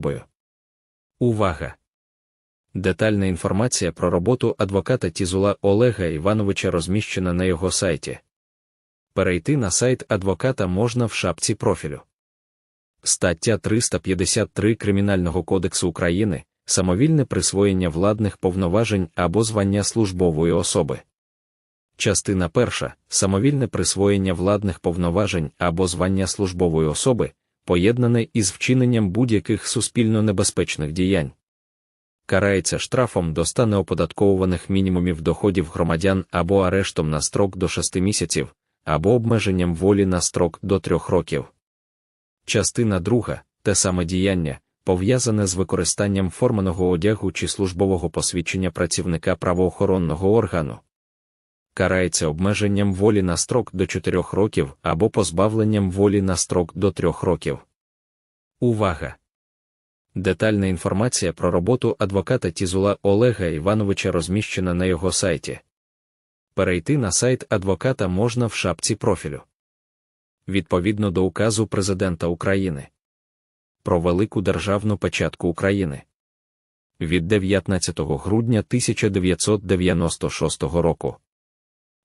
Бою. Увага! Детальна інформація про роботу адвоката Тізула Олега Івановича розміщена на його сайті. Перейти на сайт адвоката можна в шапці профілю. Стаття 353 Кримінального кодексу України самовільне присвоєння владних повноважень або звання службової особи. Частина перша самовільне присвоєння владних повноважень або звання службової особи, поєднане із вчиненням будь-яких суспільно небезпечних діянь. Карається штрафом до 100 неоподатковуваних мінімумів доходів громадян або арештом на строк до 6 місяців, або обмеженням волі на строк до 3 років. Частина друга те саме діяння, пов'язане з використанням форманого одягу чи службового посвідчення працівника правоохоронного органу. Карається обмеженням волі на строк до 4 років або позбавленням волі на строк до 3 років. Увага! Детальна інформація про роботу адвоката Тізула Олега Івановича розміщена на його сайті. Перейти на сайт адвоката можна в шапці профілю. Відповідно до указу Президента України про велику державну печатку України від 19 грудня 1996 року.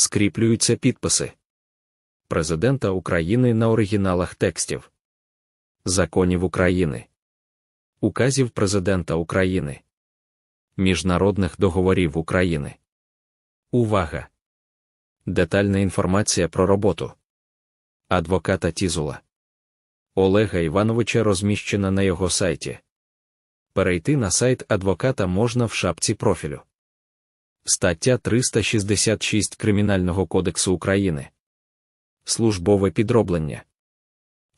скріплюються підписи Президента України на оригіналах текстів законів України, указів Президента України, міжнародних договорів України. Увага! Детальна інформація про роботу адвоката Тізула Олега Івановича розміщена на його сайті. Перейти на сайт адвоката можна в шапці профілю. Стаття 366 Кримінального кодексу України. Службове підроблення.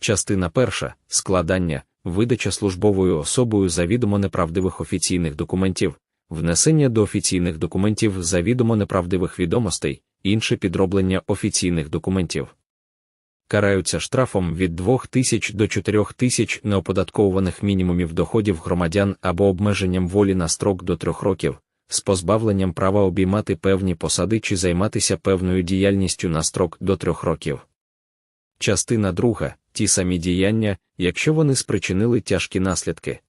Частина перша складання, видача службовою особою завідомо неправдивих офіційних документів, внесення до офіційних документів завідомо неправдивих відомостей, інше підроблення офіційних документів. Караються штрафом від 2 тисяч до 4 тисяч неоподаткованих мінімумів доходів громадян або обмеженням волі на строк до 3 років, з позбавленням права обіймати певні посади чи займатися певною діяльністю на строк до трьох років. Частина друга ті самі діяння, якщо вони спричинили тяжкі наслідки.